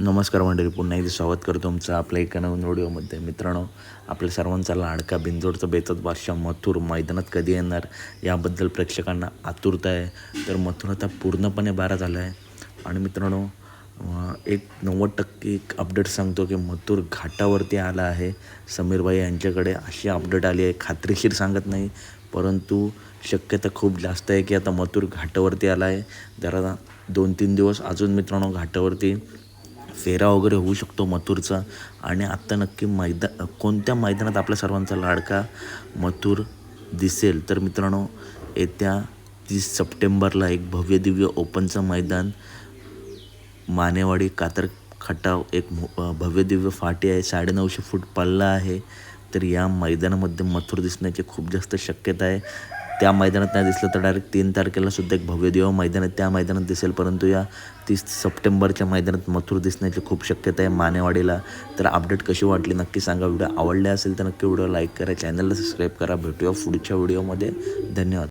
नमस्कार मंडळी पुन्हा एकदा स्वागत करतो तुमचं आपल्या एका नवीन व्हिडिओमध्ये. मित्रांनो आपल्या सर्वांचा लाडका बिंजोडचा बेतच बादशाह मथुर मैदानात कधी येणार याबद्दल प्रेक्षकांना आतुरता आहे. तर मथुर आता पूर्णपणे बारा झाला आहे. आणि मित्रांनो एक नव्वद टक्के एक अपडेट सांगतो की मथुर घाटावरती आला आहे. समीरबाई यांच्याकडे अशी अपडेट आली आहे खात्रीशीर सांगत नाही. परंतु शक्यता खूप जास्त आहे की आता मथुर घाटावरती आला आहे. जरा दोन तीन दिवस अजून मित्रांनो घाटावरती फेरा वगैरे होऊ शकतो मथुरचा. आणि आत्ता नक्की मैदा कोणत्या मैदानात आपल्या सर्वांचा लाडका मथुर दिसेल? तर मित्रांनो येत्या तीस सप्टेंबरला एक भव्य दिव्य ओपनचं मैदान मानेवाडी कातर खटाव एक मो- भव्य दिव्य फाटी आहे. साडेनऊशे फूट पल्ला आहे. तर या मैदानामध्ये मथुर दिसण्याची खूप जास्त शक्यता आहे. त्या मैदानात नाही दिसलं तर डायरेक्ट तीन तारखेला सुद्धा एक भव्य दिव्य मैदान आहे त्या मैदानात दिसेल. परंतु या तीस सप्टेंबरच्या मैदानात मथुर दिसण्याची खूप शक्यता आहे मानेवाडीला. तर अपडेट कशी वाटली नक्की सांगा. व्हिडिओ आवडले असेल तर नक्की व्हिडिओ लाईक करा. चॅनलला सबस्क्राईब करा. भेटूया पुढच्या व्हिडिओमध्ये. धन्यवाद.